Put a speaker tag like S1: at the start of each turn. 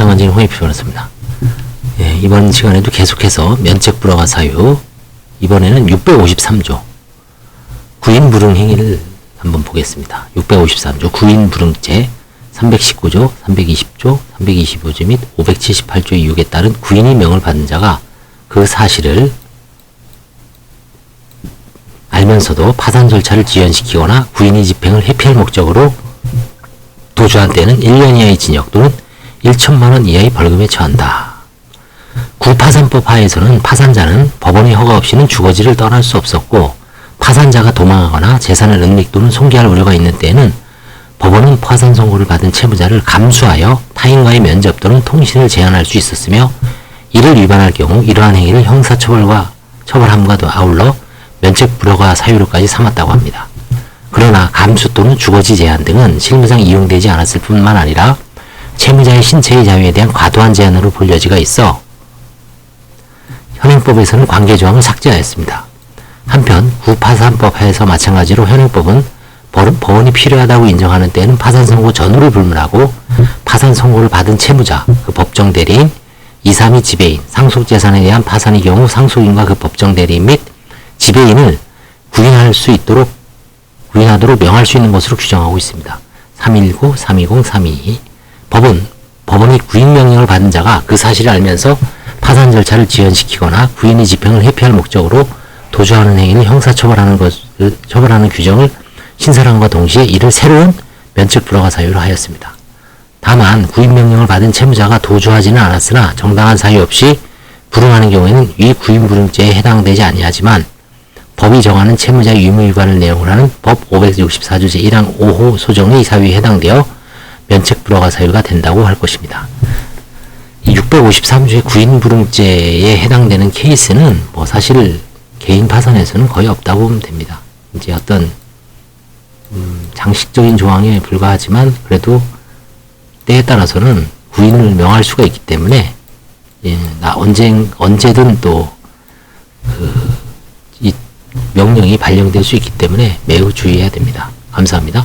S1: 영상 원진 홍익표였습니다. 예, 이번 시간에도 계속해서 면책 불허가 사유 이번에는 653조 구인 불응 행위를 한번 보겠습니다. 653조 구인 불응죄 319조, 320조, 325조 및 578조의 유혹에 따른 구인이 명을 받은 자가 그 사실을 알면서도 파산 절차를 지연시키거나 구인이 집행을 회피할 목적으로 도주한 때는 1년 이하의 징역 또는 1천만 원 이하의 벌금에 처한다. 구파산법 하에서는 파산자는 법원의 허가 없이는 주거지를 떠날 수 없었고 파산자가 도망하거나 재산을 은닉 또는 손괴할 우려가 있는 때에는 법원은 파산 선고를 받은 채무자를 감수하여 타인과의 면접 또는 통신을 제한할 수 있었으며 이를 위반할 경우 이러한 행위를 형사처벌과 처벌함과도 아울러 면책 불허가 사유로까지 삼았다고 합니다. 그러나 감수 또는 주거지 제한 등은 실무상 이용되지 않았을 뿐만 아니라 채무자의 신체의 자유에 대한 과도한 제한으로 볼 여지가 있어 현행법에서는 관계 조항을 삭제하였습니다. 한편 구파산법 하에서 마찬가지로 현행법은 법- 법원이 필요하다고 인정하는 때에는 파산 선고 전후를 불문하고 파산 선고를 받은 채무자, 그 법정 대리인, 2, 3위 지배인, 상속 재산에 대한 파산의 경우 상속인과 그 법정 대리인 및 지배인을 구인할 수 있도록 구인하도록 명할 수 있는 것으로 규정하고 있습니다. 319, 320, 322. 법은 법원이 구인 명령을 받은 자가 그 사실을 알면서 파산 절차를 지연시키거나 구인의 집행을 회피할 목적으로 도주하는 행위를 형사처벌하는 것, 을 처벌하는 규정을 신설함과 동시에 이를 새로운 면책 불허가 사유로 하였습니다. 다만 구인 명령을 받은 채무자가 도주하지는 않았으나 정당한 사유 없이 불응하는 경우에는 위 구인 불응죄에 해당되지 아니하지만 법이 정하는 채무자 유무 위반을 내용으로 하는 법 564조 제1항 5호 소정의 사유에 해당되어 면책 불허가 사유가 된다고 할 것입니다. 이 653조의 구인 불응죄에 해당되는 케이스는 뭐 사실 개인 파산에서는 거의 없다고 보면 됩니다. 이제 어떤 음, 장식적인 조항에 불과하지만 그래도 때에 따라서는 구인을 명할 수가 있기 때문에 예, 나 언제 언제든 또그이 명령이 발령될 수 있기 때문에 매우 주의해야 됩니다. 감사합니다.